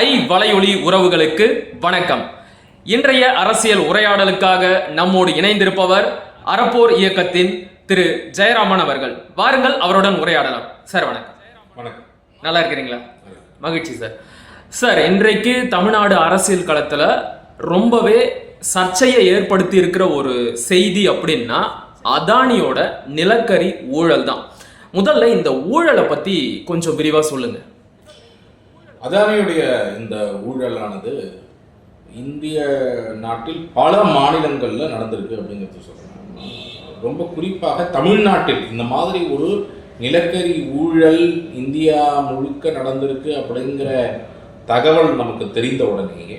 ஐ வலையொலி உறவுகளுக்கு வணக்கம். இன்றைய அரசியல் உரையாடலுக்காக நம்மோடு இணைந்திருப்பவர் அறப்போர் இயக்கத்தின் திரு ஜெயராமன் அவர்கள். வாருங்கள் அவருடன் உரையாடலாம். சார் வணக்கம். வணக்கம். நல்லா இருக்கிறீங்களா? மகிழ்ச்சி சார். சார் இன்றைக்கு தமிழ்நாடு அரசியல் களத்தில் ரொம்பவே சர்ச்சையை ஏற்படுத்தி இருக்கிற ஒரு செய்தி அப்படின்னா அதானியோட நிலக்கரி ஊழல் தான் முதல்ல இந்த ஊழலை பற்றி கொஞ்சம் விரிவாக சொல்லுங்க. அதானியுடைய இந்த ஊழலானது இந்திய நாட்டில் பல மாநிலங்களில் நடந்திருக்கு அப்படிங்கிறது சொல்கிறேன் ரொம்ப குறிப்பாக தமிழ்நாட்டில் இந்த மாதிரி ஒரு நிலக்கரி ஊழல் இந்தியா முழுக்க நடந்திருக்கு அப்படிங்கிற தகவல் நமக்கு தெரிந்த உடனேயே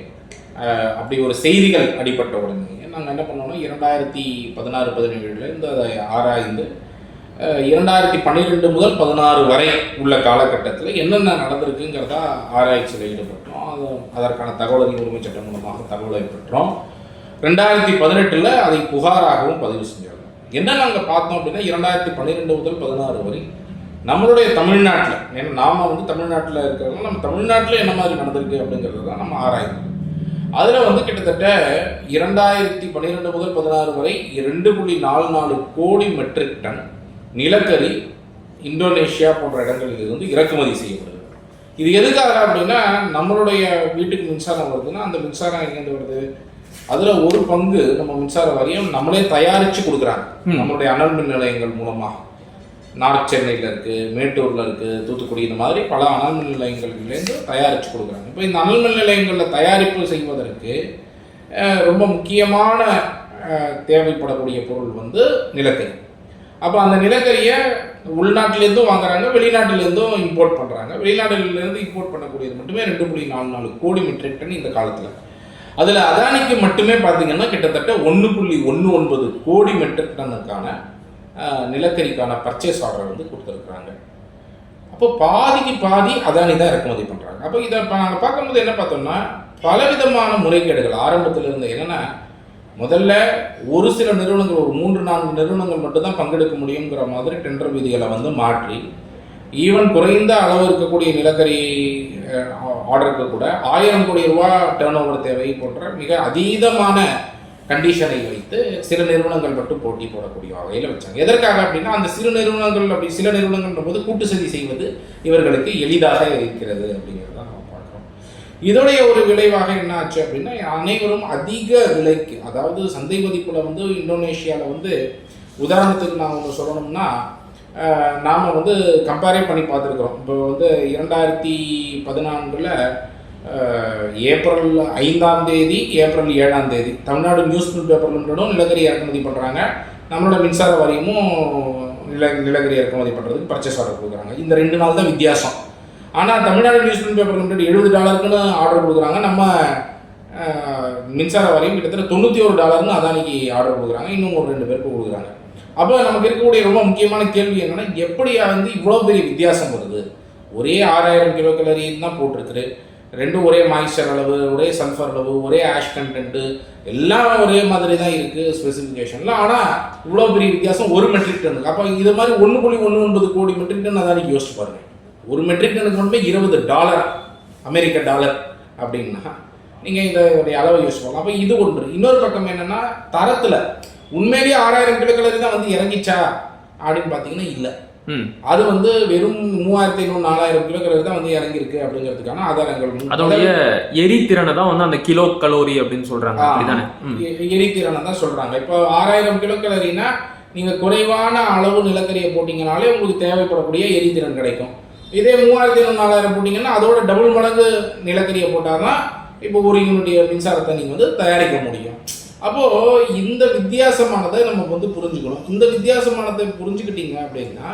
அப்படி ஒரு செய்திகள் அடிப்பட்ட உடனேயே நாங்கள் என்ன பண்ணோம்னா இரண்டாயிரத்தி பதினாறு பதினேழுல இந்த அதை ஆராய்ந்து இரண்டாயிரத்தி பன்னிரெண்டு முதல் பதினாறு வரை உள்ள காலகட்டத்தில் என்னென்ன நடந்திருக்குங்கிறதா ஆராய்ச்சியில் ஈடுபட்டோம். அது அதற்கான தகவல் அறிவு உரிமை சட்டம் மூலமாக தகவலை பெற்றோம் ரெண்டாயிரத்தி பதினெட்டில் அதை புகாராகவும் பதிவு செஞ்சாங்க. என்ன நாங்கள் பார்த்தோம் அப்படின்னா இரண்டாயிரத்தி பன்னிரெண்டு முதல் பதினாறு வரை நம்மளுடைய தமிழ்நாட்டில் ஏன்னா நாம் வந்து தமிழ்நாட்டில் இருக்கிறவங்க நம்ம தமிழ்நாட்டில் என்ன மாதிரி நடந்திருக்கு அப்படிங்கிறது தான் நம்ம ஆராய்ந்தோம். அதில் வந்து கிட்டத்தட்ட இரண்டாயிரத்தி பன்னிரெண்டு முதல் பதினாறு வரை ரெண்டு புள்ளி நாலு நாலு கோடி மெட்ரிக் டன் நிலக்கரி இந்தோனேஷியா போன்ற இடங்களில் இருந்து இறக்குமதி செய்யப்படுது. இது எதுக்காக அப்படின்னா நம்மளுடைய வீட்டுக்கு மின்சாரம் வருதுன்னா அந்த மின்சாரம் எங்கேருந்து வருது? அதில் ஒரு பங்கு நம்ம மின்சார வாரியம் நம்மளே தயாரித்து கொடுக்குறாங்க. நம்மளுடைய அனல் மின் நிலையங்கள் மூலமாக நார்த் சென்னையில் இருக்குது மேட்டூரில் இருக்குது தூத்துக்குடி இந்த மாதிரி பல அனல் மின் நிலையங்கள்லேருந்து தயாரித்து கொடுக்குறாங்க. இப்போ இந்த அனல் மின் நிலையங்களில் தயாரிப்பு செய்வதற்கு ரொம்ப முக்கியமான தேவைப்படக்கூடிய பொருள் வந்து நிலக்கரி. அப்போ அந்த நிலக்கரியை உள்நாட்டிலேருந்தும் வாங்குறாங்க வெளிநாட்டிலேருந்தும் இம்போர்ட் பண்ணுறாங்க வெளிநாடுகளிலேருந்து இம்போர்ட் பண்ணக்கூடியது மட்டுமே ரெண்டு புள்ளி நாலு நாலு கோடி மெட்ரிக் டன் இந்த காலத்தில். அதில் அதானிக்கு மட்டுமே பார்த்தீங்கன்னா கிட்டத்தட்ட ஒன்று புள்ளி ஒன்று ஒன்பது கோடி மெட்ரிக் டன்னுக்கான நிலக்கரிக்கான பர்ச்சேஸ் ஆர்டர் வந்து கொடுத்துருக்குறாங்க. அப்போ பாதிக்கு பாதி அதானி தான் இறக்குமதி பண்ணுறாங்க அப்போ இதை இப்போ நாங்கள் பார்க்கும்போது என்ன பார்த்தோம்னா பலவிதமான முறைகேடுகள் ஆரம்பத்தில் இருந்த என்னென்னா முதல்ல ஒரு சில நிறுவனங்கள் ஒரு மூன்று நான்கு நிறுவனங்கள் மட்டும்தான் பங்கெடுக்க முடியுங்கிற மாதிரி டெண்டர் விதிகளை வந்து மாற்றி ஈவன் குறைந்த அளவு இருக்கக்கூடிய நிலக்கரி ஆர்டருக்கு கூட ஆயிரம் கோடி ரூபாய் டேர்ன் ஓவர் தேவை போன்ற மிக அதீதமான கண்டிஷனை வைத்து சில நிறுவனங்கள் மட்டும் போட்டி போடக்கூடிய வகையில் வச்சாங்க. எதற்காக அப்படின்னா அந்த சிறு நிறுவனங்கள் அப்படி சில நிறுவனங்கள் போது கூட்டு சதி செய்வது இவர்களுக்கு எளிதாக இருக்கிறது அப்படிங்கிறத இதோடைய ஒரு விளைவாக என்ன ஆச்சு அப்படின்னா அனைவரும் அதிக விலைக்கு அதாவது சந்தை மதிப்பில் வந்து இந்தோனேஷியாவில் வந்து உதாரணத்துக்கு நான் ஒன்று சொல்லணும்னா நாம் வந்து கம்பேரே பண்ணி பார்த்துருக்குறோம். இப்போ வந்து இரண்டாயிரத்தி பதினான்கில் ஏப்ரல் ஐந்தாம் தேதி ஏப்ரல் ஏழாம் தேதி தமிழ்நாடு நியூஸ் பேப்பர் லிமிட்டடும் நிலக்கரி இறக்குமதி பண்ணுறாங்க நம்மளோட மின்சார வாரியமும் நில நிலக்கரி இறக்குமதி பண்ணுறதுக்கு பர்ச்சேஸ் ஆர்டர் கொடுக்குறாங்க. இந்த ரெண்டு நாள் தான் வித்தியாசம். ஆனால் தமிழ்நாடு நியூஸ் பேப்பர் லிமிடெட் எழுபது டாலருக்குன்னு ஆர்டர் கொடுக்குறாங்க. நம்ம மின்சார வாரியம் கிட்டத்தட்ட தொண்ணூற்றி ஒரு டாலர்னு அதானிக்கு ஆர்டர் கொடுக்குறாங்க. இன்னும் ஒரு ரெண்டு பேருக்கு கொடுக்குறாங்க. அப்போ நமக்கு இருக்கக்கூடிய ரொம்ப முக்கியமான கேள்வி என்னென்னா எப்படி வந்து இவ்வளோ பெரிய வித்தியாசம் வருது? ஒரே ஆறாயிரம் கிலோ கலரி தான் போட்டிருக்குது. ரெண்டும் ஒரே மாய்ஸ்டர் அளவு ஒரே சல்ஃபர் அளவு ஒரே ஆஷ் கண்டென்ட்டு எல்லாம் ஒரே மாதிரி தான் இருக்குது ஸ்பெசிஃபிகேஷனில் ஆனால் இவ்வளோ பெரிய வித்தியாசம் ஒரு மெட்ரிக் டன்னுக்கு அப்போ இது மாதிரி ஒன்று புள்ளி ஒன்று ஒன்பது கோடி மெட்ரிக் டன் அதானிக்கு யோசிச்சு பாருங்க. ஒரு மெட்ரிக் டன்னுக்கு மட்டுமே இருபது டாலர் அமெரிக்க டாலர் அப்படின்னா நீங்கள் இந்த உடைய அளவை யூஸ் பண்ணலாம். அப்போ இது ஒன்று. இன்னொரு பக்கம் என்னன்னா தரத்தில். உண்மையிலேயே ஆறாயிரம் கிலோ கலரி தான் வந்து இறங்கிச்சா அப்படின்னு பார்த்தீங்கன்னா இல்லை. அது வந்து வெறும் மூவாயிரத்தி ஐநூறு நாலாயிரம் கிலோ கலரி தான் வந்து இறங்கியிருக்கு அப்படிங்கிறதுக்கான ஆதாரங்கள். அதோடைய எரித்திறனை தான் வந்து அந்த கிலோ கலோரி அப்படின்னு எ- எரித்திறனை தான் சொல்றாங்க. இப்போ ஆறாயிரம் கிலோ கலரினா நீங்க குறைவான அளவு நிலக்கரியை போட்டீங்கனாலே உங்களுக்கு தேவைப்படக்கூடிய எரித்திறன் கிடைக்கும். இதே மூவாயிரத்தி ஐநூறு நாலாயிரம் போட்டீங்கன்னா அதோட டபுள் மடங்கு நிலக்கரியை போட்டாதான் இப்போ ஒரு யூனிட் மின்சாரத்தை நீங்க வந்து தயாரிக்க முடியும். அப்போ இந்த வித்தியாசமானதை நம்ம வந்து புரிஞ்சுக்கணும். இந்த வித்தியாசமானதை புரிஞ்சுக்கிட்டீங்க அப்படின்னா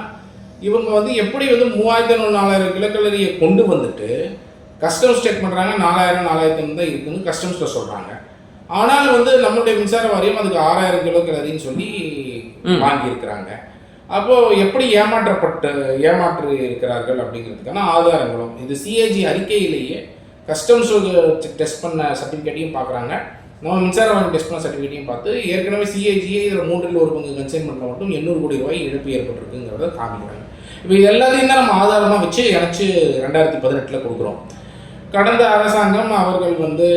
இவங்க வந்து எப்படி வந்து மூவாயிரத்தி ஐநூறு நாலாயிரம் கிலோக்கலரியை கொண்டு வந்துட்டு கஸ்டம்ஸ் செக் பண்ணுறாங்க நாலாயிரம் நாலாயிரத்தி ஐநூறு தான் இருக்குன்னு கஸ்டம்ஸில் சொல்கிறாங்க ஆனால் வந்து நம்மளுடைய மின்சார வாரியம் அதுக்கு ஆறாயிரம் கிலோ கலரின்னு சொல்லி. வாங்கியிருக்கிறாங்க. அப்போது எப்படி ஏமாற்றப்பட்டு ஏமாற்று இருக்கிறார்கள் அப்படிங்கிறதுக்கான ஆதாரங்களும் இது சிஏஜி அறிக்கையிலேயே கஸ்டம்ஸ் டெஸ்ட் பண்ண சர்டிஃபிகேட்டையும் பார்க்குறாங்க. நம்ம மின்சார வாரியம் டெஸ்ட் பண்ண சர்டிஃபிகேட்டையும் பார்த்து ஏற்கனவே சிஏஜியே இதில் மூன்றில் ஒரு பங்கு கன்சைன்மெண்ட்டில் மட்டும் எண்ணூறு கோடி ரூபாய் இழப்பு ஏற்பட்டிருக்குங்கிறத காமிக்கிறாங்க. இப்போ இது எல்லாத்தையும் தான் நம்ம ஆதாரமாக வச்சு இணைச்சு ரெண்டாயிரத்தி பதினெட்டில் கொடுக்குறோம். கடந்த அரசாங்கம் அவர்கள் வந்து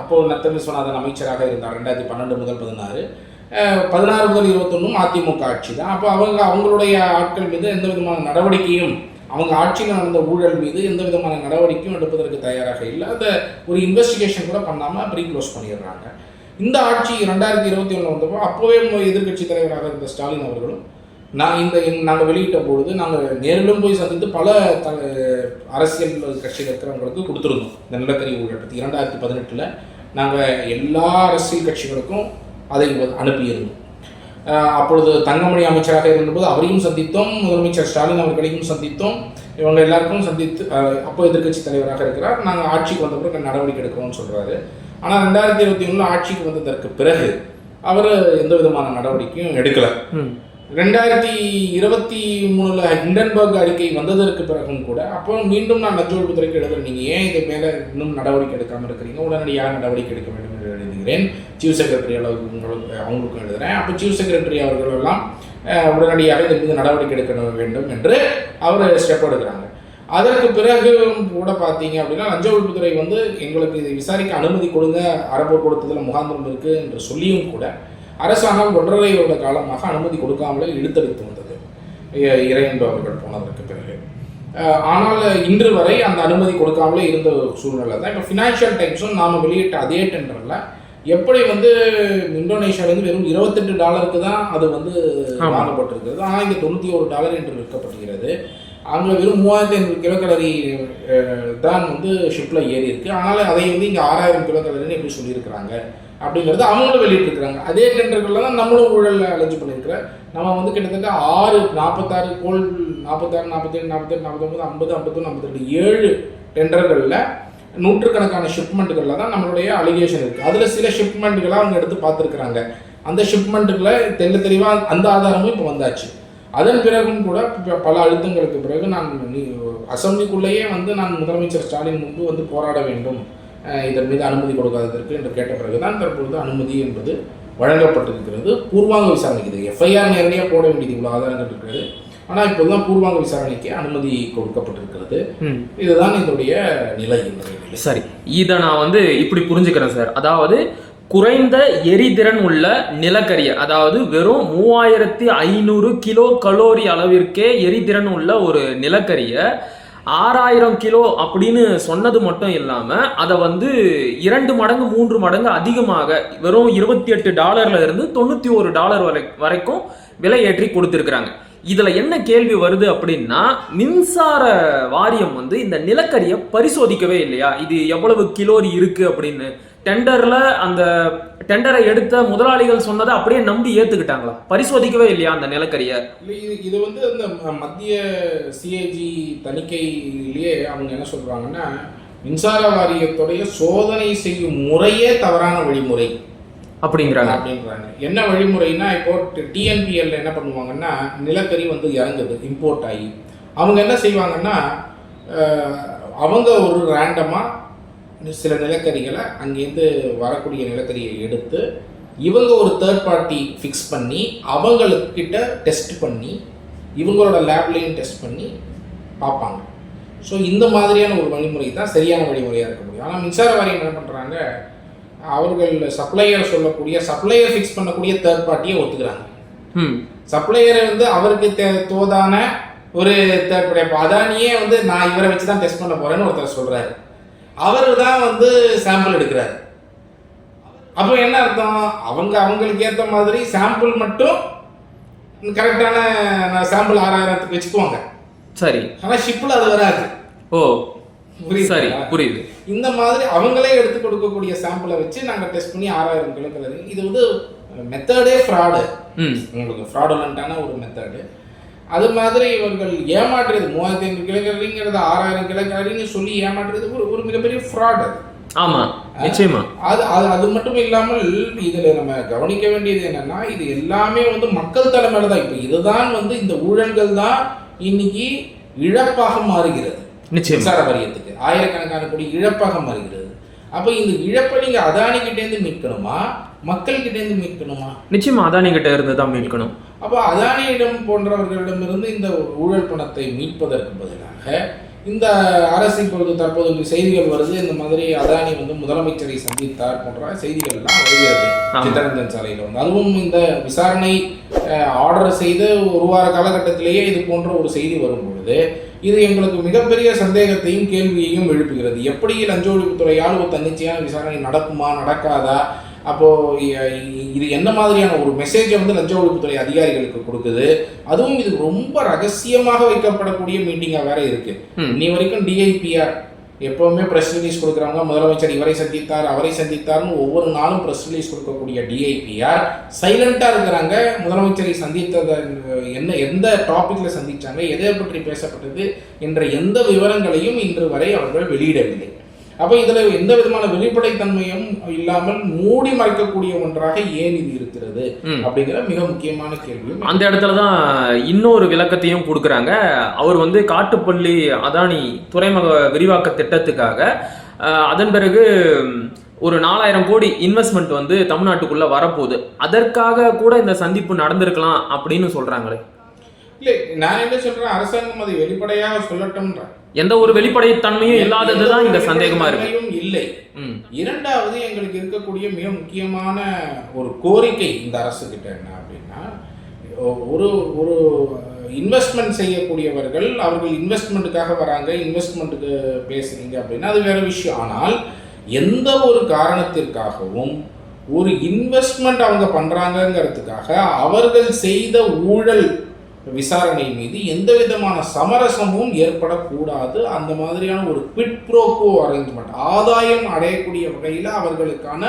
அப்போது நத்தன் விஸ்வநாதன் அமைச்சராக இருந்தார் ரெண்டாயிரத்தி பன்னெண்டு முதல் பதினாறு. பதினாறு முதல் இருபத்தொன்னும் அதிமுக ஆட்சி தான் அப்போ அவங்க அவங்களுடைய ஆட்கள் மீது எந்த விதமான நடவடிக்கையும் அவங்க ஆட்சியில் நடந்த ஊழல் மீது எந்த விதமான நடவடிக்கையும் எடுப்பதற்கு தயாராக இல்லை. அந்த ஒரு இன்வெஸ்டிகேஷன் கூட பண்ணாமல் ப்ரீ க்ளோஸ் பண்ணிடுறாங்க. இந்த ஆட்சி ரெண்டாயிரத்தி இருபத்தி ஒன்று வந்தப்போ அப்போவே எதிர்க்கட்சி தலைவராக இருந்த ஸ்டாலின் அவர்களும் நான் இந்த நாங்கள் வெளியிட்ட பொழுது நாங்கள் நேரிலும் போய் சந்தித்து பல த அரசியல் கட்சியில் இருக்கிறவங்களுக்கு கொடுத்துருந்தோம். இந்த நிலக்கரி ஊழல் இரண்டாயிரத்தி பதினெட்டில் நாங்கள் எல்லா அரசியல் கட்சிகளுக்கும் அதை அனுப்பியிருந்தோம் அப்பொழுது தங்கமணி அமைச்சராக இருந்தபோது அவரையும் சந்தித்தோம் முதலமைச்சர் ஸ்டாலின் அவர்களையும் சந்தித்தோம். இவங்க எல்லாருக்கும் சந்தித்து அப்போ எதிர்க்கட்சி தலைவராக இருக்கிறார். நாங்கள் ஆட்சிக்கு வந்த பிறகு நடவடிக்கை எடுக்கிறோம்னு சொல்கிறாரு ஆனால் ரெண்டாயிரத்தி இருபத்தி ஒன்றில் ஆட்சிக்கு வந்ததற்கு பிறகு அவர் எந்த விதமான நடவடிக்கையும் எடுக்கலை. ரெண்டாயிரத்தி இருபத்தி மூணுல ஹிண்டன்பர்க் அறிக்கை வந்ததற்கு பிறகும் கூட அப்போ மீண்டும் நான் லஞ்ச ஒழிப்புத்துறைக்கு எழுதுறேன். நீங்கள் ஏன் இது மேலே இன்னும் நடவடிக்கை எடுக்காமல் இருக்கிறீங்க? உடனடியாக நடவடிக்கை எடுக்க வேண்டும். எழுதுகிறேன். சீஃப் செக்ரட்டரி அளவுக்கு உங்களுக்கு அவங்களுக்கும் எழுதுகிறேன் அப்போ சீஃப் செக்ரட்டரி அவர்கள் எல்லாம் உடனடியாக இது மீது நடவடிக்கை எடுக்க வேண்டும் என்று அவர் ஸ்டெப் எடுக்கிறாங்க. அதற்கு பிறகு கூட பார்த்தீங்க அப்படின்னா லஞ்ச ஒழிப்புத்துறை வந்து எங்களுக்கு இதை விசாரிக்க அனுமதி கொடுங்க அரபு கொடுத்ததில் முகாந்திரம் இருக்குது என்று சொல்லியும் கூட அரசாங்கம் ஒன்றரை வருட காலமாக அனுமதி கொடுக்காமலே இழுத்தடித்து வந்தது. இ- இறையன்பு அவர்கள் போனதற்கு பிறகு. ஆனால் இன்று வரை அந்த அனுமதி கொடுக்காமலே இருந்த ஒரு சூழ்நிலை தான். இப்போ ஃபினான்ஷியல் டைம்ஸும் நாம் வெளியிட்ட அதே டெண்டரில் எப்படி வந்து இந்தோனேஷியாவிலிருந்து வெறும் இருபத்தெட்டு டாலருக்கு தான் அது வந்து. வாங்கப்பட்டிருக்கிறது? ஆனால் இங்கே தொண்ணூற்றி ஒரு டாலர் என்று விற்கப்படுகிறது அங்கே வெறும் மூவாயிரத்தி ஐநூறு கிலோ கலரி தான் வந்து ஷிப்பில் ஏறி இருக்கு. ஆனால் அதை வந்து இங்கே ஆறாயிரம் கிலோ கலரின்னு எப்படி சொல்லியிருக்கிறாங்க? அப்படிங்கிறது அவங்களும் வெளியிட்டிருக்கிறாங்க. அதே டெண்டர்களில் தான் நம்மளும் ஊழல் அலைஞ்சு பண்ணியிருக்கிற நம்ம வந்து கிட்டத்தட்ட ஆறு நாற்பத்தாறு கோல் நாற்பத்தாறு நாற்பத்தேழு நாற்பத்தெட்டு நாற்பத்தொம்பது ஐம்பது ஐம்பத்தொன்று ஐம்பத்தெட்டு ஏழு டெண்டர்களில் நூற்றுக்கணக்கான ஷிப்மெண்ட்டுகளில் தான் நம்மளுடைய அலிகேஷன் இருக்குது அதில் சில ஷிப்மெண்ட்டுகளை அவங்க எடுத்து பார்த்துருக்குறாங்க. அந்த ஷிப்மெண்ட்டுகளை தெல்ல தெளிவாக அந்த ஆதாரமும் இப்போ வந்தாச்சு. அதன் பிறகும் கூட பல அழுத்தங்களுக்கு பிறகு நான் அசம்பிளிக்குள்ளேயே வந்து நான் முதலமைச்சர் ஸ்டாலின் முன்பு வந்து போராட வேண்டும். இதன் மீது அனுமதி கொடுக்காததற்கு என்று கேட்ட பிறகுதான் தற்பொழுது அனுமதி என்பது வழங்கப்பட்டிருக்கிறது. பூர்வாங்க விசாரணைக்கு இது எஃப்ஐஆர் நேரடியாக போட வேண்டியது இவ்வளோ ஆதாரங்கள் இருக்கிறது. ஆனால் இப்போதான் பூர்வாங்க விசாரணைக்கு அனுமதி கொடுக்கப்பட்டிருக்கிறது. இதுதான் இதனுடைய இன்றைய நிலை. சரி. இதை நான் வந்து இப்படி புரிஞ்சுக்கிறேன் சார். அதாவது குறைந்த எரிதிறன் உள்ள நிலக்கரியை அதாவது வெறும் மூவாயிரத்தி ஐநூறு கிலோ கலோரி அளவிற்கே எரிதிறன் உள்ள ஒரு நிலக்கரியை ஆறாயிரம் கிலோ அப்படின்னு சொன்னது மட்டும் இல்லாமல் அதை வந்து இரண்டு மடங்கு மூன்று மடங்கு அதிகமாக வெறும் இருபத்தி எட்டு டாலர்ல இருந்து தொண்ணூற்றி ஒரு டாலர் வரை வரைக்கும் விலை ஏற்றி கொடுத்துருக்குறாங்க. இதில் என்ன கேள்வி வருது அப்படின்னா மின்சார வாரியம் வந்து இந்த நிலக்கரியை பரிசோதிக்கவே இல்லையா? இது எவ்வளவு கிலோரி இருக்குது அப்படின்னு. டெண்டர்ல அந்த டெண்டரை எடுத்த முதலாளிகள் சொன்னதை அப்படியே நம்பி ஏத்துக்கிட்டாங்களா? பரிசோதிக்கவே இல்லையா அந்த நிலக்கரியை? இல்லை இது இது வந்து அந்த மத்திய சிஏஜி தணிக்கையிலேயே அவங்க என்ன சொல்றாங்கன்னா மின்சார வாரியத்துடைய சோதனை செய்யும் முறையே தவறான வழிமுறை. அப்படிங்கிறாங்க. அப்படின்றாங்க. என்ன வழிமுறைனா இப்போ டிஎன்பிஎல் என்ன பண்ணுவாங்கன்னா நிலக்கரி வந்து இறங்குது இம்போர்ட் ஆகி. அவங்க என்ன செய்வாங்கன்னா அவங்க ஒரு ரேண்டமாக சில நிலக்கரிகளை அங்கேருந்து வரக்கூடிய நிலக்கரியை எடுத்து இவங்க ஒரு தேர்ட் பார்ட்டி ஃபிக்ஸ் பண்ணி அவங்களுக்கிட்ட டெஸ்ட் பண்ணி இவங்களோட லேப்லேயும் டெஸ்ட் பண்ணி பார்ப்பாங்க. ஸோ இந்த மாதிரியான ஒரு வழிமுறை தான் சரியான வழிமுறையாக இருக்க முடியும். ஆனால் மின்சார வாரியம் என்ன பண்ணுறாங்க அவர்கள் சப்ளையர் சொல்லக்கூடிய சப்ளையர் ஃபிக்ஸ் பண்ணக்கூடிய தேர்ட் பார்ட்டியை ஒத்துக்கிறாங்க. சப்ளையர் வந்து அவருக்கு தே- தோதான ஒரு தேர்ட் பார்ட்டி அப்போ அதானியே வந்து நான் இவரை வச்சு தான் டெஸ்ட் பண்ண போறேன்னு ஒருத்தர் சொல்றாரு. அவர் தான் வந்து சாம்பிள் எடுக்கிறாரு. அப்போ என்ன அர்த்தம்? அவங்க அவங்களுக்கு ஏற்ற மாதிரி சாம்பிள் மட்டும் கரெக்டான சாம்பிள் ஆறாயிரத்துக்கு வச்சுக்குவாங்க. சரி. ஆனால் ஷிப்பில் அது வராது. ஓ புரியுதா? சரி புரியுது. இந்த மாதிரி அவங்களே எடுத்து கொடுக்கக்கூடிய சாம்பிளை வச்சு நாங்கள் டெஸ்ட் பண்ணி ஆறாயிரம் கிலோ இது வந்து மெத்தடே ஃப்ராடு உங்களுக்கு ஃப்ராடுலண்ட்டான ஒரு மெத்தடு அது மாதிரி இவர்கள் ஏமாற்றுறது மூவாயிரத்தி ஐநூறு கலரிங்கிறது ஆறாயிரம் கலரின்னு சொல்லி ஏமாற்றுறது ஒரு ஒரு மிகப்பெரிய ஃப்ராட் அது. ஆமா நிச்சயமா. அது அது அது மட்டும் இல்லாமல் இதில் நம்ம கவனிக்க வேண்டியது என்னன்னா இது எல்லாமே வந்து மக்கள் தலைமையில தான். இப்போ இதுதான் வந்து இந்த ஊழல்கள் தான் இன்னைக்கு இழப்பாக மாறுகிறது. நிச்சயமா. மின்சார வாரியத்துக்கு. ஆயிரக்கணக்கான கோடி இழப்பாக மாறுகிறது. அப்போ இந்த இழப்பை நீங்க அதானி கிட்டேருந்து மீட்கணுமா? மக்கள் கிட்டேருந்து மீட்கணுமா? நிச்சயமா அதானி கிட்ட இருந்து தான் மீட்கணும். அப்போ அதானியிடம் போன்றவர்களிடமிருந்து இந்த ஊழல் பணத்தை மீட்பதற்கு பதிலாக இந்த அரசு இப்பொழுது தற்போது செய்திகள் வருது. இந்த மாதிரி அதானி வந்து முதலமைச்சரை சந்தித்தார் போன்ற செய்திகள் எல்லாம் வருகிறது. சித்தரஞ்சன் சாலையில் வந்து. அதுவும் இந்த விசாரணை ஆர்டர் செய்த ஒரு வார காலகட்டத்திலேயே இது போன்ற ஒரு செய்தி வரும் பொழுது இது எங்களுக்கு மிகப்பெரிய சந்தேகத்தையும் கேள்வியையும் எழுப்புகிறது. எப்படி லஞ்ச ஒழிப்புத்துறையால் ஒரு தன்னிச்சையான விசாரணை நடக்குமா நடக்காதா? அப்போ இ- இ- இது என்ன மாதிரியான ஒரு மெசேஜை வந்து லஞ்ச ஒழிப்புத்துறை அதிகாரிகளுக்கு கொடுக்குது? அதுவும் இது ரொம்ப ரகசியமாக வைக்கப்படக்கூடிய மீட்டிங்கா வேற இருக்கு. இன்னி வரைக்கும் டிஐபிஆர் எப்பவுமே பிரஸ் ரிலீஸ் கொடுக்குறாங்க முதலமைச்சர் இவரை சந்தித்தார் அவரை சந்தித்தார்னு ஒவ்வொரு நாளும் பிரஸ் ரிலீஸ் கொடுக்கக்கூடிய டிஐபிஆர் சைலண்டா இருக்கிறாங்க. முதலமைச்சரை சந்தித்தத என்ன எந்த டாபிக்ல சந்திச்சாங்க எதை பற்றி பேசப்பட்டது என்ற எந்த விவரங்களையும் இன்று வரை அவர்கள் வெளியிடவில்லை. அப்ப இதுல எந்த விதமான வெளிப்படைத்தன்மையும் இல்லாமல் மூடி மறைக்கக்கூடிய ஒன்றாக ஏன் இது இருக்கிறது. அப்படிங்கிற மிக முக்கியமான கேள்வியும் அந்த இடத்துல தான் இன்னொரு விளக்கத்தையும் கொடுக்குறாங்க. அவர் வந்து காட்டுப்பள்ளி அதானி துறைமுக விரிவாக்க திட்டத்துக்காக அதன் பிறகு ஒரு நாலாயிரம் கோடி இன்வெஸ்ட்மெண்ட் வந்து தமிழ்நாட்டுக்குள்ள வரப்போகுது. அதற்காக கூட இந்த சந்திப்பு நடந்திருக்கலாம் அப்படின்னு சொல்றாங்களே. இல்லை நான் என்ன சொல்றேன் அரசாங்கம் அதை வெளிப்படையாக சொல்லட்டும்ன்றேன் எந்த ஒரு வெளிப்படைத்தன்மையும் இல்லாதது தான் இங்க சந்தேகமா இருக்கு. இல்லை. இரண்டாவது எங்களுக்கு இருக்கக்கூடிய மிக முக்கியமான ஒரு கோரிக்கை இந்த அரசு கிட்ட என்ன அப்படின்னா ஒரு ஒரு இன்வெஸ்ட்மெண்ட் செய்யக்கூடியவர்கள் அவர்கள் இன்வெஸ்ட்மெண்ட்டுக்காக வராங்க இன்வெஸ்ட்மெண்ட்டுக்கு பேசுறீங்க அப்படின்னா அது வேற விஷயம். ஆனால் எந்த ஒரு காரணத்திற்காகவும் ஒரு இன்வெஸ்ட்மெண்ட் அவங்க பண்றாங்கங்கிறதுக்காக அவர்கள் செய்த ஊழல் விசாரணை மீது எந்த விதமான சமரசமும் ஏற்படக்கூடாது. அந்த மாதிரியான ஒரு குவிட் ப்ரோக்கோ அரேஞ்ச்மெண்ட் ஆதாயம் அடையக்கூடிய வகையில் அவர்களுக்கான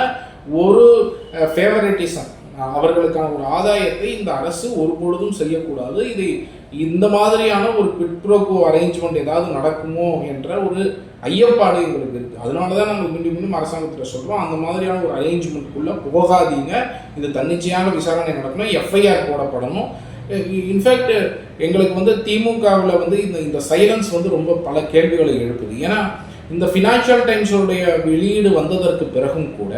ஒரு ஃபேவரட்டிசம் அவர்களுக்கான ஒரு ஆதாயத்தை இந்த அரசு ஒரு பொழுதும் செய்யக்கூடாது. இது இந்த மாதிரியான ஒரு குவிட் அரேஞ்ச்மெண்ட் ஏதாவது நடக்குமோ என்ற ஒரு ஐயப்பாடு எங்களுக்கு இருக்குது அதனால தான் நாங்கள் மீண்டும் மீண்டும் அரசாங்கத்தில் சொல்கிறோம் அந்த மாதிரியான ஒரு அரேஞ்ச்மெண்ட்டுக்குள்ளே போகாதீங்க. இது தன்னிச்சையான விசாரணை நடக்கணும் எஃப்ஐஆர் போடப்படணும். இன்ஃபேக்ட் எங்களுக்கு வந்து திமுகவில் வந்து இந்த இந்த சைலன்ஸ் வந்து ரொம்ப பல கேள்விகளை எழுப்புது. ஏன்னா இந்த ஃபினான்ஷியல் டைம்ஸோடைய வெளியீடு வந்ததற்கு பிறகும் கூட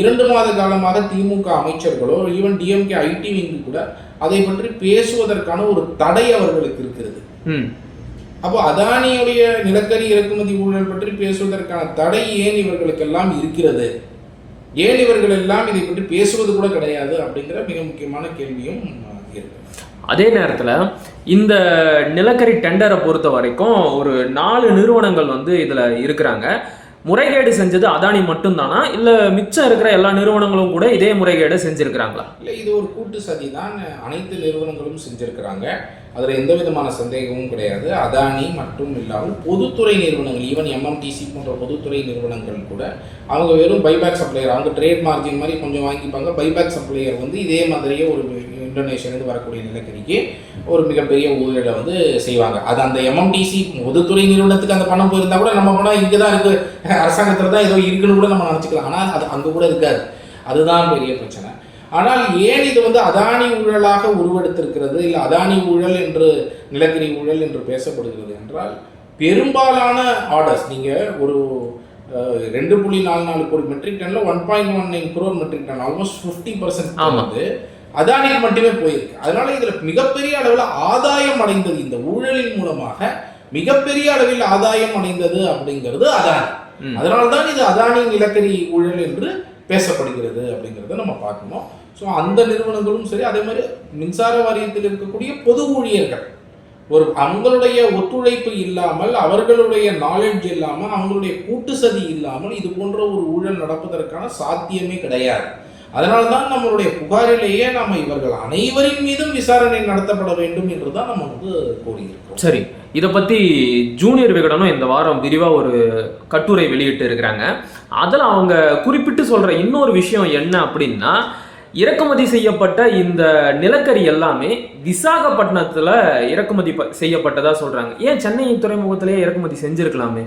இரண்டு மாத காலமாக திமுக அமைச்சர்களோ ஈவன் டிஎம்கே ஐடி விங்கு கூட அதை பற்றி பேசுவதற்கான ஒரு தடை அவர்களுக்கு இருக்கிறது. அப்போ அதானியுடைய நிலக்கரி இறக்குமதி ஊழல் பற்றி பேசுவதற்கான தடை ஏன் இவர்களுக்கெல்லாம் இருக்கிறது? ஏன் இவர்கள் எல்லாம் இதை பற்றி பேசுவது கூட கிடையாது அப்படிங்கிற மிக முக்கியமான கேள்வியும் அதே நேரத்தில் இந்த நிலக்கரி டெண்டரை பொறுத்த வரைக்கும் ஒரு நாலு நிறுவனங்கள் வந்து இதில் இருக்கிறாங்க. முறைகேடு செஞ்சது அதானி மட்டும்தானா? இல்லை மிச்சம் இருக்கிற எல்லா நிறுவனங்களும் கூட இதே முறைகேடு செஞ்சுருக்கிறாங்களா? இல்லை இது ஒரு கூட்டு சதி தான். அனைத்து நிறுவனங்களும் செஞ்சுருக்கிறாங்க. அதில் எந்த விதமான சந்தேகமும் கிடையாது. அதானி மட்டும் இல்லாமல் பொதுத்துறை நிறுவனங்கள் ஈவன் எம்எம்டிசி போன்ற பொதுத்துறை நிறுவனங்கள் கூட அவங்க வெறும் பைபேக் சப்ளையர் அவங்க ட்ரேட் மார்ஜின் மாதிரி கொஞ்சம் வாங்கிப்பாங்க. பைபேக் சப்ளையர் வந்து இதே மாதிரியே ஒரு இந்தோனேஷியாவிலிருந்து வரக்கூடிய நிலக்கரிக்கு ஒரு மிகப்பெரிய ஊழலை வந்து செய்வாங்க. அது அந்த எம்எம்டிசி பொதுத்துறை நிறுவனத்துக்கு அந்த பணம் போயிருந்தா கூட நம்ம பணம் இங்கே தான் இருக்கு. அரசாங்கத்தில் தான் ஏதோ இருக்குன்னு கூட நம்ம நினச்சிக்கலாம். ஆனால் அது அங்கே கூட இருக்காது. அதுதான் பெரிய பிரச்சனை. ஆனால் ஏன் இது வந்து அதானி ஊழலாக உருவெடுத்திருக்கிறது? இல்லை அதானி ஊழல் என்று நிலக்கரி ஊழல் என்று பேசப்படுகிறது என்றால் பெரும்பாலான ஆர்டர்ஸ் நீங்கள் ஒரு ரெண்டு புள்ளி நாலு நாலு கோடி metric டன்ல one point one nine crore metric ton almost fifty percent. வந்து அதானிக்கு மட்டுமே போயிருக்கு. அதனால இதுல மிகப்பெரிய அளவில் ஆதாயம் அடைந்தது இந்த ஊழலின் மூலமாக மிகப்பெரிய அளவில் ஆதாயம் அடைந்தது அப்படிங்கிறது அதானி. அதனால்தான் இது அதானி நிலக்கரி ஊழல் என்று பேசப்படுகிறது அப்படிங்கிறத நம்ம பார்க்கணும். ஸோ அந்த நிறுவனங்களும் சரி அதே மாதிரி மின்சார வாரியத்தில் இருக்கக்கூடிய பொது ஊழியர்கள் ஒரு அவங்களுடைய ஒத்துழைப்பு இல்லாமல் அவர்களுடைய நாலேஜ் இல்லாமல் அவங்களுடைய கூட்டு சதி இல்லாமல் இது போன்ற ஒரு ஊழல் நடப்பதற்கான சாத்தியமே கிடையாது. அதனால தான் நம்மளுடைய புகாரிலேயே நம்ம இவர்கள் அனைவரின் மீதும் விசாரணை நடத்தப்பட வேண்டும் என்று தான் நம்ம வந்து கோரியிருக்கோம் சரி இதை பற்றி ஜூனியர் விகடனும் இந்த வாரம் விரிவாக ஒரு கட்டுரை வெளியிட்டு இருக்கிறாங்க. அதில் அவங்க குறிப்பிட்டு சொல்கிற இன்னொரு விஷயம் என்ன அப்படின்னா இறக்குமதி செய்யப்பட்ட இந்த நிலக்கரி எல்லாமே விசாகப்பட்டினத்தில் இறக்குமதி ப- சொல்கிறாங்க ஏன் சென்னை துறைமுகத்திலேயே இறக்குமதி செஞ்சுருக்கலாமே?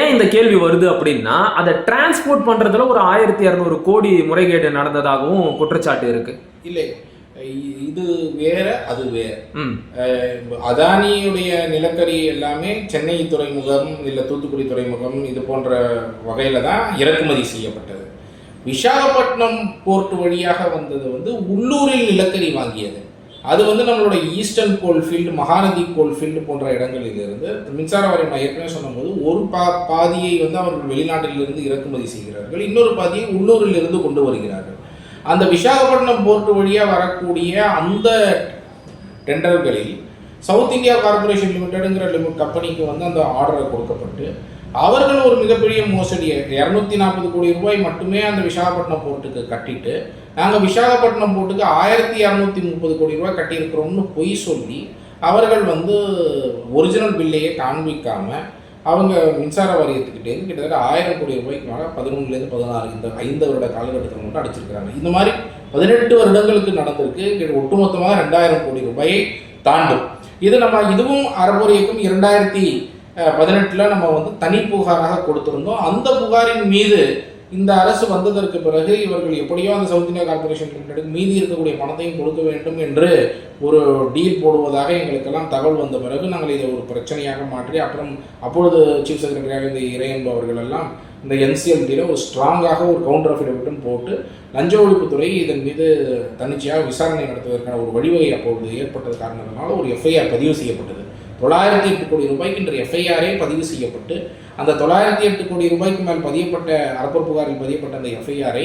ஏன் இந்த கேள்வி வருது அப்படின்னா அதை டிரான்ஸ்போர்ட் பண்ணுறதுல ஒரு ஆயிரத்தி இரநூறு கோடி முறைகேடு நடந்ததாகவும் குற்றச்சாட்டு இருக்கு. இல்லை இது வேற அது வேற. அதானியுடைய நிலக்கரி எல்லாமே சென்னை துறைமுகம் இல்லை தூத்துக்குடி துறைமுகம் இது போன்ற வகையில் தான் இறக்குமதி செய்யப்பட்டது. விசாகப்பட்டினம் போர்ட் வழியாக வந்தது வந்து உள்ளூரில் நிலக்கரி வாங்கியது. அது வந்து நம்மளோட ஈஸ்டர்ன் கோல்ஃபீல்டு மகாநதி கோல்ஃபீல்டு போன்ற இடங்களிலிருந்து மின்சார வாரியம் நான் ஏற்கனவே சொன்னபோது ஒரு பா பாதியை வந்து அவர்கள் வெளிநாட்டிலிருந்து இறக்குமதி செய்கிறார்கள். இன்னொரு பாதியை உள்ளூரில் இருந்து கொண்டு வருகிறார்கள். அந்த விசாகப்பட்டினம் போர்ட் வழியாக வரக்கூடிய அந்த டெண்டர்களில் சவுத் இந்தியா கார்ப்பரேஷன் லிமிடெடுங்கிற லிமிட் கம்பெனிக்கு வந்து அந்த ஆர்டரை கொடுக்கப்பட்டு அவர்கள் ஒரு மிகப்பெரிய மோசடியை இரநூத்தி நாற்பது கோடி ரூபாய் மட்டுமே அந்த விசாகப்பட்டினம் போர்ட்டுக்கு கட்டிட்டு நாங்கள் விசாகப்பட்டினம் போர்ட்டுக்கு ஆயிரத்தி இரநூத்தி முப்பது கோடி ரூபாய் கட்டியிருக்கிறோம்னு பொய் சொல்லி அவர்கள் வந்து ஒரிஜினல் பில்லையே காண்பிக்காம அவங்க மின்சார வாரியத்துக்கிட்டேருந்து கிட்டத்தட்ட ஆயிரம் கோடி ரூபாய்க்கு மேலே பதினொன்றுலேருந்து பதினாறு இந்த ஐந்து வருட காலகட்டத்தில் மட்டும் அடிச்சிருக்கிறாங்க. இந்த மாதிரி பதினெட்டு வருடங்களுக்கு நடந்திருக்கு. கிட்ட ஒட்டுமொத்தமாக ரெண்டாயிரம் கோடி ரூபாயை தாண்டும். இது நம்ம இதுவும் அறமுறைக்கும் இரண்டாயிரத்தி பதினெட்டில் நம்ம வந்து தனி புகாராக கொடுத்துருந்தோம். அந்த புகாரின் மீது இந்த அரசு வந்ததற்கு பிறகு இவர்கள் எப்படியோ அந்த சவுத் இந்தியா கார்ப்பரேஷன் லிமிடெடுக்கு மீதி இருக்கக்கூடிய பணத்தையும் கொடுக்க வேண்டும் என்று ஒரு டீல் போடுவதாக எங்களுக்கெல்லாம் தகவல் வந்த பிறகு நாங்கள் இதை ஒரு பிரச்சனையாக மாற்றி அப்புறம் அப்பொழுது சீஃப் செக்ரட்டரியாக இந்த இறையன்பு அவர்கள் எல்லாம் இந்த என்சிஎல்டியில் ஒரு ஸ்ட்ராங்காக ஒரு கவுண்டர் அஃபிடவிட்டும் போட்டு லஞ்ச ஒழிப்புத்துறை இதன் மீது தன்னிச்சையாக விசாரணை நடத்துவதற்கான ஒரு வழிவகை அப்பொழுது ஏற்பட்டது காரணத்தினால ஒரு எஃப்ஐஆர் பதிவு செய்யப்பட்டது. தொள்ளாயிரத்தி எட்டு கோடி ரூபாய்க்கு இன்று எஃப்ஐஆரே பதிவு செய்யப்பட்டு அந்த தொள்ளாயிரத்தி எட்டு கோடி ரூபாய்க்கு மேல் பதியப்பட்ட அரப்பர் புகாரில் பதியப்பட்ட அந்த எஃப்ஐஆரை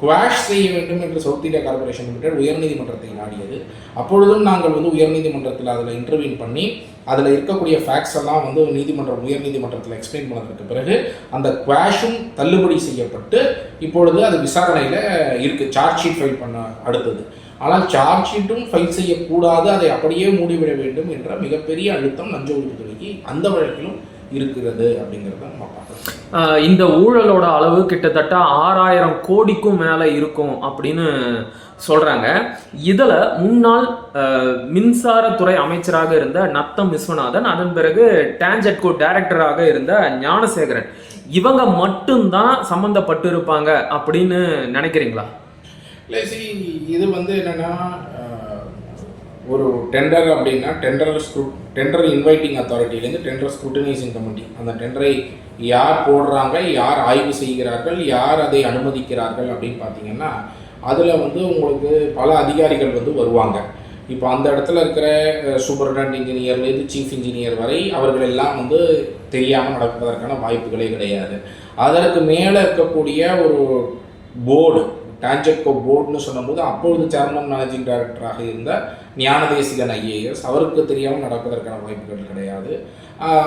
குவாஷ் செய்ய வேண்டும் என்று சவுத் இந்தியா கார்ப்பரேஷன் லிமிடெட் உயர்நீதிமன்றத்தை நாடியது. அப்பொழுதும் நாங்கள் வந்து உயர்நீதிமன்றத்தில் அதில் இன்டர்வியூன் பண்ணி அதில் இருக்கக்கூடிய ஃபேக்ட்ஸ் எல்லாம் வந்து நீதிமன்றம் உயர்நீதிமன்றத்தில் எக்ஸ்பிளைன் பண்ணதுக்கு பிறகு அந்த குவாஷும் தள்ளுபடி செய்யப்பட்டு இப்பொழுது அது விசாரணையில் இருக்குது சார்ஜ் ஷீட் ஃபைல் பண்ண அடுத்தது. ஆனால் சார்ஜ் ஷீட்டும் ஃபைல் செய்யக்கூடாது அதை அப்படியே மூடிவிட வேண்டும் என்ற மிகப்பெரிய அழுத்தம் லஞ்ச ஒழிப்புத்துறைக்கு அந்த வழக்கிலும் இருக்கிறது அப்படிங்கிறத நம்ம பார்க்கலாம் இந்த ஊழலோட அளவு கிட்டத்தட்ட ஆறாயிரம் கோடிக்கும் மேலே இருக்கும் அப்படின்னு சொல்கிறாங்க இதில் முன்னாள் மின்சாரத்துறை அமைச்சராக இருந்த நத்தம் விஸ்வநாதன் அதன் பிறகு டான்ஜெட்கோ டைரக்டராக இருந்த ஞானசேகரன். இவங்க மட்டும்தான் சம்பந்தப்பட்டு இருப்பாங்க அப்படின்னு நினைக்கிறீங்களா? இல்லை இது வந்து என்னென்னா ஒரு டெண்டர் அப்படின்னா டெண்டர் ஸ்க்ரூ டெண்டர் இன்வைட்டிங் அத்தாரிட்டிலேருந்து டெண்டர் ஸ்க்ரூட்டனைசிங் கமிட்டி அந்த டெண்டரை யார் போடுறாங்க யார் ஆய்வு செய்கிறார்கள் யார் அதை அனுமதிக்கிறார்கள் அப்படின்னு பார்த்தீங்கன்னா அதில் வந்து உங்களுக்கு பல அதிகாரிகள் வந்து வருவாங்க. இப்போ அந்த இடத்துல இருக்கிற சூப்பரண்ட் இன்ஜினியர்லேருந்து சீஃப் இன்ஜினியர் வரை அவர்கள் எல்லாம் வந்து தெரியாமல் நடப்பதற்கான வாய்ப்புகளே கிடையாது. அதற்கு மேலே இருக்கக்கூடிய ஒரு போர்டு டான்ஜெட்கோ போர்டுன்னு சொல்லும்போது அப்பொழுது சேர்மன் மேனேஜிங் டைரக்டராக இருந்த ஞானதேசிகன் ஐஏஎஸ் அவருக்கு தெரியாமல் நடப்பதற்கான வாய்ப்புகள் கிடையாது.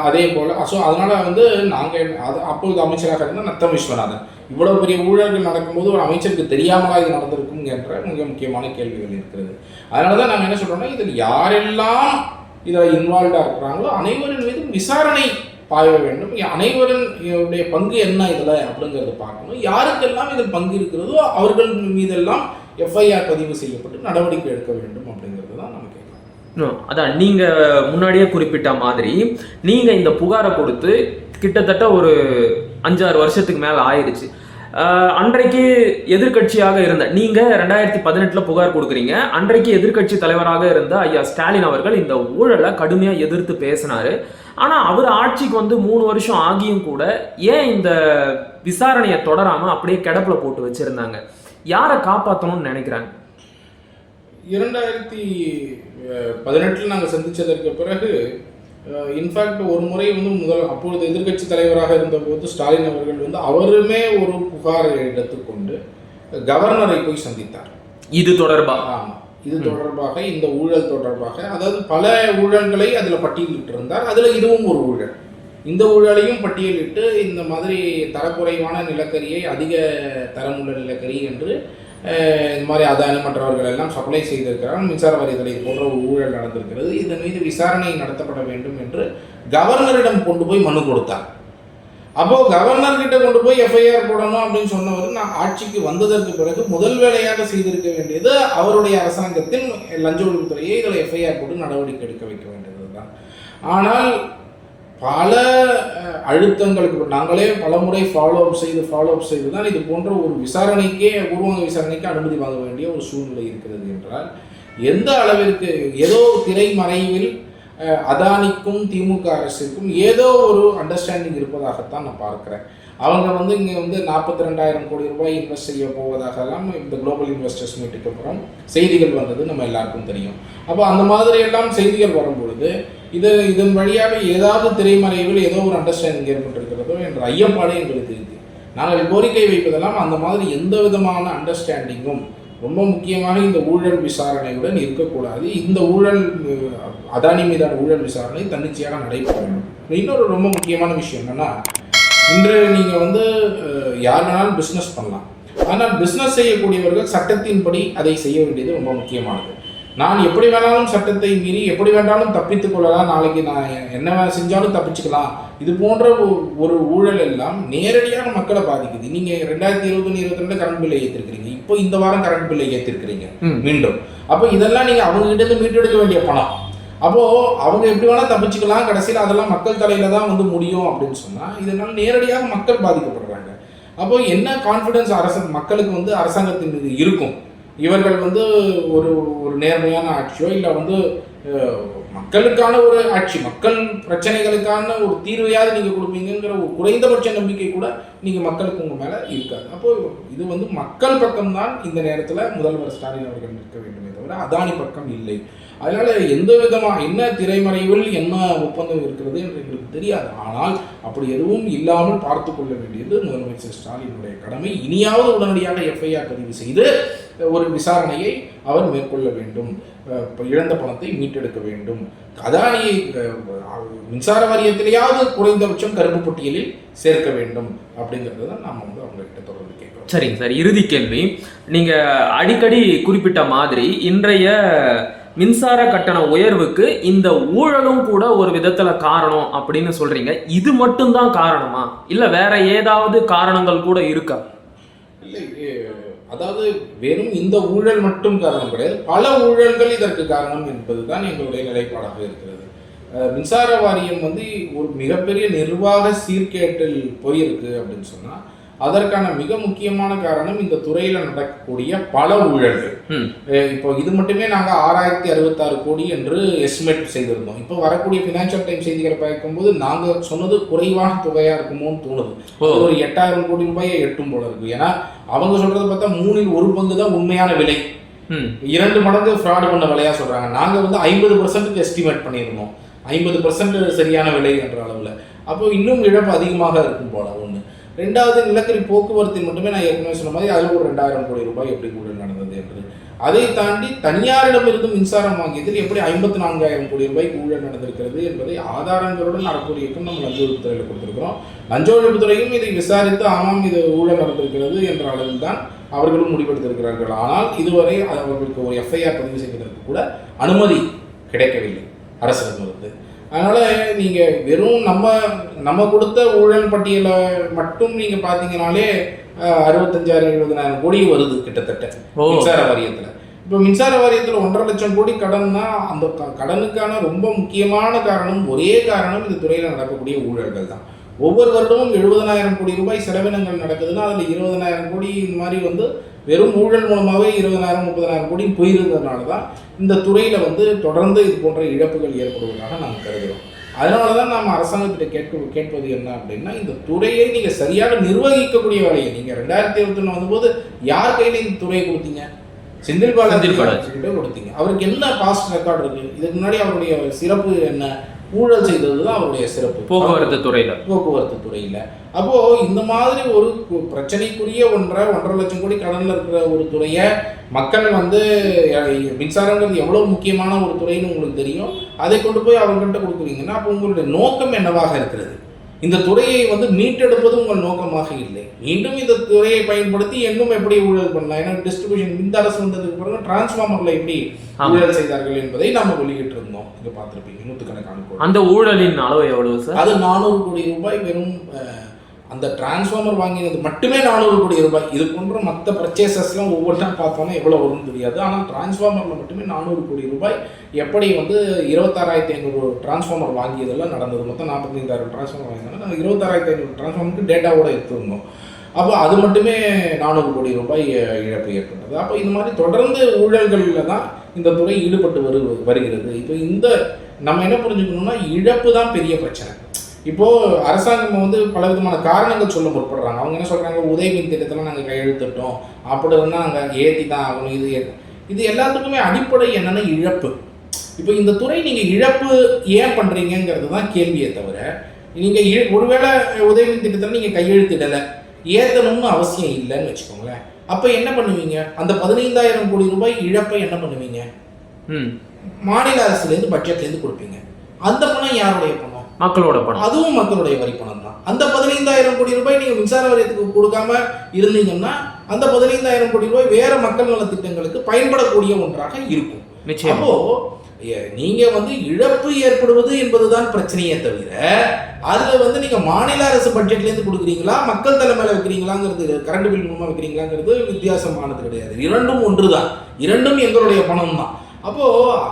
அதே போல் ஸோ அதனால் வந்து நாங்கள் அது அப்பொழுது அமைச்சராக இருந்த நத்தம் விஸ்வநாதன். இவ்வளோ பெரிய ஊழல்கள் நடக்கும்போது ஒரு அமைச்சருக்கு தெரியாமலா இது நடந்திருக்கும் என்ற மிக முக்கியமான கேள்விகள் இருக்கிறது. அதனால தான் நாங்கள் என்ன சொல்கிறோம்னா இதில் யாரெல்லாம் இதில் இன்வால்வாக இருக்கிறாங்களோ அனைவரின் மீதும் விசாரணை பாய வேண்டும். அனைவரின் பங்கு என்ன இதில் அப்படிங்கிறத பார்க்கணும். யாருக்கெல்லாம் இதில் பங்கு இருக்கிறதோ அவர்கள் மீதெல்லாம் எஃப்ஐஆர் பதிவு செய்யப்பட்டு நடவடிக்கை எடுக்க வேண்டும் அப்படிங்கிறது தான் நம்ம கேட்கலாம் அதான் நீங்கள் முன்னாடியே குறிப்பிட்ட மாதிரி நீங்கள் இந்த புகாரை கொடுத்து கிட்டத்தட்ட ஒரு அஞ்சாறு வருஷத்துக்கு மேலே ஆயிடுச்சு அன்றைக்கு எதிர்க்கட்சியாக இருந்த நீங்க ரெண்டாயிரத்தி பதினெட்டுல புகார் கொடுக்குறீங்க. அன்றைக்கு எதிர்க்கட்சி தலைவராக இருந்த ஐயா ஸ்டாலின் அவர்கள் இந்த ஊழலை கடுமையா எதிர்த்து பேசினாரு. ஆனா அவர் ஆட்சிக்கு வந்து மூணு வருஷம் ஆகியும் கூட ஏன் இந்த விசாரணையை தொடராம அப்படியே கிடப்புல போட்டு வச்சிருந்தாங்க? யாரை காப்பாற்றணும்னு நினைக்கிறாங்க? இரண்டாயிரத்தி பதினெட்டில் நாங்கள் சந்தித்ததற்கு பிறகு இன்ஃபேக்ட் ஒரு முறை வந்து முதல் அப்பொழுது எதிர்க்கட்சி தலைவராக இருந்தபோது ஸ்டாலின் அவர்கள் வந்து அவருமே ஒரு புகார் எடுத்துக்கொண்டு கவர்னரை போய் சந்தித்தார். இது தொடர்பா? ஆமாம் இது தொடர்பாக இந்த ஊழல் தொடர்பாக அதாவது பல ஊழல்களை அதில் பட்டியலிட்டு இருந்தார். அதில் இதுவும் ஒரு ஊழல். இந்த ஊழலையும் பட்டியலிட்டு இந்த மாதிரி தரக்குறைவான நிலக்கரியை அதிக தரமுள்ள நிலக்கரி என்று இந்த மாதிரி அதானி மற்றவர்கள் எல்லாம் சப்ளை செய்திருக்கிறார் மின்சார வரிதலை போன்ற ஊழல் நடந்திருக்கிறது. இதன் மீது விசாரணை நடத்தப்பட வேண்டும் என்று கவர்னரிடம் கொண்டு போய் மனு கொடுத்தார். அப்போ கவர்னர் கிட்ட கொண்டு போய் எஃப்ஐஆர் போடணும் அப்படின்னு சொன்னவர் நான் ஆட்சிக்கு வந்ததற்கு பிறகு முதல் வேலையாக செய்திருக்க வேண்டியது அவருடைய அரசாங்கத்தின் லஞ்ச ஒழிப்புத்துறையை இதில் எஃப்ஐஆர் போட்டு நடவடிக்கை எடுக்க வைக்க வேண்டியது தான் ஆனால் பல அழுத்தங்களுக்கு நாங்களே பல முறை ஃபாலோ அப் செய்து ஃபாலோ அப் செய்து தான் இது போன்ற ஒரு விசாரணைக்கே பூர்வாங்க விசாரணைக்கு அனுமதி வாங்க வேண்டிய ஒரு சூழ்நிலை இருக்கிறது என்றால் எந்த அளவிற்கு ஏதோ திரைமறைவில் அதானிக்கும் திமுக அரசிற்கும் ஏதோ ஒரு அண்டர்ஸ்டாண்டிங் இருப்பதாகத்தான் நான் பார்க்குறேன். அவங்க வந்து இங்கே வந்து நாற்பத்தி ரெண்டாயிரம் கோடி ரூபாய் இன்வெஸ்ட் செய்ய போவதாகலாம் இந்த குளோபல் இன்வெஸ்டர்ஸ் மீட்டுக்கு அப்புறம் செய்திகள் வந்தது நம்ம எல்லாருக்கும் தெரியும். அப்போ அந்த மாதிரி எல்லாம் செய்திகள் வரும்பொழுது இது இதன் வழியாக ஏதாவது திரைமறைவில் ஏதோ ஒரு அண்டர்ஸ்டாண்டிங் ஏற்பட்டிருக்கிறதோ என்ற ஐயப்பாடு எங்களுக்கு இருக்கு. நாங்கள் கோரிக்கை வைப்பதெல்லாம் அந்த மாதிரி எந்த விதமான அண்டர்ஸ்டாண்டிங்கும் ரொம்ப முக்கியமாக இந்த ஊழல் விசாரணையுடன் இருக்கக்கூடாது. இந்த ஊழல் அதானி மீதான ஊழல் விசாரணை தன்னிச்சையாக நடைபெற வேண்டும். இன்னொரு ரொம்ப முக்கியமான விஷயம் என்னன்னா இன்று நீங்கள் வந்து யார் வேணாலும் பிஸ்னஸ் பண்ணலாம். ஆனால் பிஸ்னஸ் செய்யக்கூடியவர்கள் சட்டத்தின்படி அதை செய்ய வேண்டியது ரொம்ப முக்கியமானது. நான் எப்படி வேணாலும் சட்டத்தை மீறி எப்படி வேணாலும் தப்பித்துக் கொள்ளலாம். நாளைக்கு நான் என்ன செஞ்சாலும் தப்பிச்சுக்கலாம். இது போன்ற ஒரு ஊழல் எல்லாம் நேரடியாக மக்களை பாதிக்குது. நீங்க ரெண்டாயிரத்தி இருபத்தி இருபத்தி ரெண்டு கரண்ட் பில்லை ஏற்றிருக்கிறீங்க இப்போ இந்த வாரம் கரண்ட் பில்லை ஏற்றிருக்கிறீங்க. மீண்டும். அப்போ இதெல்லாம் நீங்க அவங்க கிட்ட இருந்து மீட்டெடுக்க வேண்டிய பணம். அப்போ அவங்க எப்படி வேணா தப்பிச்சுக்கலாம். கடைசியில் அதெல்லாம் மக்கள் தலையில தான் வந்து முடியும் அப்படின்னு சொன்னா இதனால நேரடியாக மக்கள் பாதிக்கப்படுறாங்க. அப்போ என்ன கான்ஃபிடன்ஸ் அரச மக்களுக்கு வந்து அரசாங்கத்தின் மீது இருக்கும்? இவர்கள் வந்து ஒரு ஒரு நேர்மையான ஆட்சியோ இல்லை வந்து மக்களுக்கான ஒரு ஆட்சி மக்கள் பிரச்சனைகளுக்கான ஒரு தீர்வையாவது நீங்கள் கொடுப்பீங்கங்கிற ஒரு குறைந்தபட்ச நம்பிக்கை கூட நீங்கள் மக்களுக்கு உங்கள் மேலே இருக்காது. அப்போ இது வந்து மக்கள் பக்கம்தான் இந்த நேரத்தில் முதல்வர் ஸ்டாலின் அவர்கள் நிற்க வேண்டுமே தவிர அதானி பக்கம் இல்லை. அதனால் எந்த விதமாக என்ன திரைமறைவில் என்ன ஒப்பந்தம் இருக்கிறது என்று எங்களுக்கு தெரியாது. ஆனால் அப்படி எதுவும் இல்லாமல் பார்த்து கொள்ள வேண்டியது முதலமைச்சர் ஸ்டாலினுடைய கடமை. இனியாவது உடனடியாக எஃப்ஐஆர் பதிவு செய்து ஒரு விசாரணையை அவர் மேற்கொள்ள வேண்டும். இழந்த பணத்தை மீட்டெடுக்க வேண்டும். அதானியை மின்சார வாரியத்திலேயாவது குறைந்தபட்சம் கருப்பு பட்டியலில் சேர்க்க வேண்டும் அப்படிங்கிறது தான் நாம் வந்து அவங்ககிட்ட தொடர்ந்து கேட்கிறோம். சரிங்க சார். இறுதி கேள்வி. நீங்கள் அடிக்கடி குறிப்பிட்ட மாதிரி இன்றைய மின்சார கட்டண உயர்வுக்கு இந்த ஊழலும் கூட ஒரு விதத்துல காரணம் அப்படின்னு சொல்றீங்க. இது மட்டும்தான் காரணமா? இல்ல வேற ஏதாவது காரணங்கள் கூட இருக்கா? இல்லை அதாவது வெறும் இந்த ஊழல் மட்டும் காரணம் கிடையாது. பல ஊழல்கள் இதற்கு காரணம் என்பதுதான் எங்களுடைய நிலைப்பாடாக இருக்கிறது. மின்சார வாரியம் வந்து ஒரு மிகப்பெரிய நிர்வாக சீர்கேட்டில் போயிருக்கு அப்படின்னு சொன்னா அதற்கான மிக முக்கியமான காரணம் இந்த துறையில நடக்கக்கூடிய பல ஊழல்கள். இப்போ இது மட்டுமே நாங்க ஆறாயிரத்தி அறுபத்தாறு கோடி என்று எஸ்டிமேட் செய்திருந்தோம். இப்போ வரக்கூடிய ஃபினான்ஷியல் டைம் செய்திகளை பார்க்கும்போது நாங்க சொன்னது குறைவான தொகையா இருக்குமோன்னு தோணுது. ஒரு எட்டாயிரம் கோடி ரூபாயை எட்டும் போல இருக்கு. ஏன்னா அவங்க சொல்றத பார்த்தா மூணில் ஒரு பங்கு தான் உண்மையான விலை. இரண்டு மடங்கு ஃப்ராட் பண்ண விலையா சொல்றாங்க. நாங்க வந்து ஐம்பது பர்சன்ட்டுக்கு எஸ்டிமேட் பண்ணியிருந்தோம். ஐம்பது பர்சன்ட் சரியான விலை என்ற அளவில். அப்போ இன்னும் இழப்பு அதிகமாக இருக்கும் போல ஒன்று ரெண்டாவது நிலக்கரி போக்குவரத்தில் மட்டுமே நான் ஏற்கனவே சொன்ன மாதிரி அதில் ஒரு ரெண்டாயிரம் கோடி ரூபாய் எப்படி ஊழல் நடந்தது என்று அதை தாண்டி தனியாரிடமிருந்து மின்சாரம் வாங்கியதில் எப்படி ஐம்பத்தி நான்காயிரம் கோடி ரூபாய்க்கு ஊழல் நடந்திருக்கிறது என்பதை ஆதாரங்களுடன் நடக்கூடிய இயக்கம் நம்ம லஞ்ச ஒழிப்புத்துறையில் கொடுத்திருக்கிறோம். லஞ்ச ஒழிப்புத்துறையும் இதை விசாரித்து ஆமாம் இது ஊழல் நடந்திருக்கிறது என்ற அளவில் தான் அவர்களும் முடிவெடுத்திருக்கிறார்கள். ஆனால் இதுவரை அவர்களுக்கு ஒரு எஃப்ஐஆர் பதிவு செய்வதற்கு கூட அனுமதி கிடைக்கவில்லை. அரசு அதனால நீங்க வெறும் நம்ம நம்ம கொடுத்த ஊழல் பட்டியலை மட்டும் நீங்க பாத்தீங்கன்னாலே அஹ், அறுபத்தஞ்சாயிரம் எழுபதனாயிரம் கோடி வருது கிட்டத்தட்ட மின்சார வாரியத்துல. இப்போ மின்சார வாரியத்துல ஒன்றரை லட்சம் கோடி கடன்னா அந்த க- கடனுக்கான ரொம்ப முக்கியமான காரணம் ஒரே காரணம் இந்த துறையில நடக்கக்கூடிய ஊழல்கள் தான். ஒவ்வொரு வருடமும் எழுபதனாயிரம் கோடி ரூபாய் செலவினங்கள் நடக்குதுன்னா அதுல இருபதனாயிரம் கோடி இந்த மாதிரி வந்து வெறும் ஊழல் மூலமாகவே இருபதனாயிரம் முப்பதனாயிரம் கோடி போயிருந்ததுனால தான் இந்த துறையில வந்து தொடர்ந்து இது போன்ற இழப்புகள் ஏற்படுவதாக நாங்கள் கருதுகிறோம் அதனால தான் நாம் அரசாங்கத்திட்ட கேட்க கேட்பது என்ன அப்படின்னா இந்த துறையை நீங்கள் சரியாக நிர்வகிக்கக்கூடிய வேலையை நீங்கள் ரெண்டாயிரத்தி இருபத்தி ஒன்று வந்தபோது யார் கையில் இந்த துறையை கொடுத்தீங்க? செந்தில் பாலாஜி கொடுத்தீங்க. அவருக்கு என்ன பாஸ்ட் ரெக்கார்டு இருக்கு? இதுக்கு முன்னாடி அவருடைய சிறப்பு என்ன? ஊழல் செய்தது தான் அவருடைய சிறப்பு. போக்குவரத்து துறையில. போக்குவரத்து துறையில. அப்போ இந்த மாதிரி ஒரு பிரச்சனைக்குரிய ஒன்றை ஒன்றரை லட்சம் கோடி கடன்ல இருக்கிற ஒரு துறையை மக்கள் வந்து மின்சாரங்கிறது எவ்வளவு முக்கியமான ஒரு துறைன்னு உங்களுக்கு தெரியும். அதை கொண்டு போய் அவங்ககிட்ட கொடுக்குறீங்கன்னா அப்போ உங்களுடைய நோக்கம் என்னவாக இருக்கிறது? இந்த துறையை வந்து மீட்டெடுப்பது உங்கள் நோக்கமாக இல்லை. மீண்டும் இந்த துறையை பயன்படுத்தி இன்னும் எப்படி ஊழல் பண்ணலாம்? ஏன்னா டிஸ்ட்ரிபியூஷன் இந்த அரசு வந்ததுக்கு பிறகு டிரான்ஸ்ஃபார்மர்ல எப்படி. ஊழல் செய்தார்கள் என்பதை நாம வெளியிட்டு இருந்தோம். இங்க பார்த்திருப்பீங்க. நூற்றுக்கணக்கான கோடி. அந்த ஊழலின் அளவு எவ்வளவு சார் அது நானூறு கோடி ரூபாய் வெறும் அந்த டிரான்ஸ்ஃபார்மர் வாங்கினது மட்டுமே நானூறு கோடி ரூபாய். இது போன்ற மற்ற பர்ச்சேசஸ்லாம் ஒவ்வொன்றா பார்த்தோன்னா எவ்வளோ வரும்னு தெரியாது. ஆனால் டிரான்ஸ்ஃபார்மரில் மட்டுமே நானூறு கோடி ரூபாய். எப்படி வந்து இருபத்தாறாயிரத்தி ஐநூறு டிரான்ஸ்ஃபார்மர் வாங்கியதெல்லாம் நடந்தது? மொத்தம் நாற்பத்தைந்தாயிரம் டிரான்ஸ்ஃபார்மர் வாங்கினாங்க நாங்கள் இருபத்தாறாயிரத்தி ஐநூறு டிரான்ஸ்ஃபார்மருக்கு டேட்டாவோட எடுத்துருந்தோம். அப்போ அது மட்டுமே நானூறு கோடி ரூபாய் இழப்பு ஏற்பட்டது. அப்போ இந்த மாதிரி தொடர்ந்து ஊழல்களில் தான் இந்த துறை ஈடுபட்டு வரு வருகிறது. இப்போ இந்த நம்ம என்ன புரிஞ்சுக்கணும்னா இழப்பு தான் பெரிய பிரச்சனை. இப்போ அரசாங்கம் வந்து பல விதமான காரணங்கள் சொல்ல முற்படுறாங்க. அவங்க என்ன சொல்றாங்க? உதயமின் திட்டத்தில் நாங்கள் கையெழுத்திட்டோம். அப்படி இருந்தால் நாங்கள் ஏற்றி தான் ஆகணும். இது இது எல்லாத்துக்குமே அடிப்படை என்னன்னா இழப்பு. இப்போ இந்த துறை நீங்கள் இழப்பு ஏன் பண்ணுறீங்கிறது தான் கேள்வியே தவிர நீங்கள் இ ஒருவேளை உதயமின் திட்டத்தில் நீங்கள் கையெழுத்திடலை ஏற்றணும்னு அவசியம் இல்லைன்னு வச்சுக்கோங்களேன். அப்போ என்ன பண்ணுவீங்க? அந்த பதினைந்தாயிரம் கோடி ரூபாய் இழப்பை என்ன பண்ணுவீங்க? ம். மாநில அரசுலேருந்து பட்ஜெட்லேருந்து கொடுப்பீங்க. அந்த பணம் யாருடைய பணம்? மக்களோட பணம். அதுவும் மக்களுடைய வரி பணம் தான். அந்த பதினைந்தாயிரம் கோடி ரூபாய் நீங்க மின்சார வாரியத்துக்கு கொடுக்காம இருந்தீங்கன்னா அந்த பதினைந்தாயிரம் கோடி ரூபாய் வேற மக்கள் நல திட்டங்களுக்கு பயன்படக்கூடிய ஒன்றாக இருக்கும். நிச்சயம். அப்போ நீங்க வந்து இழப்பு ஏற்படுவது என்பதுதான் பிரச்சனையே தவிர அதுல வந்து நீங்க மாநில அரசு பட்ஜெட்ல இருந்து கொடுக்குறீங்களா மக்கள் தலைமையில வைக்கிறீங்களாங்கிறது கரண்ட் பில் மூலமா வைக்கிறீங்களாங்கிறது வித்தியாசமானது கிடையாது. இரண்டும் ஒன்றுதான். இரண்டும் எங்களுடைய பணம் தான் அப்போ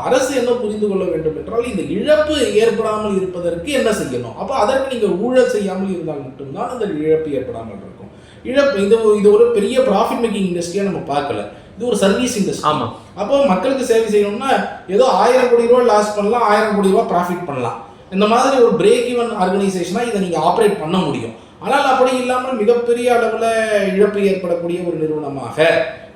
அரசு என்ன புரிந்து கொள்ள வேண்டும் என்றால் இந்த இழப்பு ஏற்படாமல் இருப்பதற்கு என்ன செய்யணும்? அப்போ அதற்கு நீங்க ஊழல் செய்யாமல் இருந்தால் மட்டும்தான் அந்த இழப்பு ஏற்படாமல் இருக்கும். இழப்பு இது இது ஒரு பெரிய ப்ராஃபிட் மேக்கிங் இண்டஸ்ட்ரியா நம்ம பார்க்கல. இது ஒரு சர்வீஸ் இண்டஸ்ட்ரி ஆமா. அப்போ மக்களுக்கு சேவை செய்யணும்னா ஏதோ ஆயிரம் கோடி ரூபா லாஸ் பண்ணலாம் ஆயிரம் கோடி ரூபா ப்ராஃபிட் பண்ணலாம். இந்த மாதிரி ஒரு பிரேக் ஈவன் ஆர்கனைசேஷனா இதை நீங்க ஆப்ரேட் பண்ண முடியும். ஆனால் அப்படி இல்லாமல் மிகப்பெரிய அளவில் இழப்பு ஏற்படக்கூடிய ஒரு நிறுவனமாக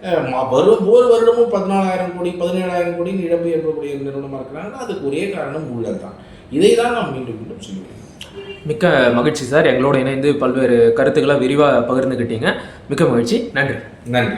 வரும் ஒவ்வொரு வருடமும் பதினாலாயிரம் கோடி பதினேழாயிரம் கோடி இழப்பு ஏற்படக்கூடிய நிறுவனமாக இருக்கிறாங்கன்னா அதுக்கு ஒரே காரணம் ஊழல் தான் இதை தான் நாம் மீண்டும் மீண்டும் சொல்லுவேன் மிக்க மகிழ்ச்சி சார். எங்களோட இணைந்து பல்வேறு கருத்துக்களை விரிவாக பகிர்ந்துக்கிட்டீங்க மிக்க மகிழ்ச்சி. நன்றி. நன்றி.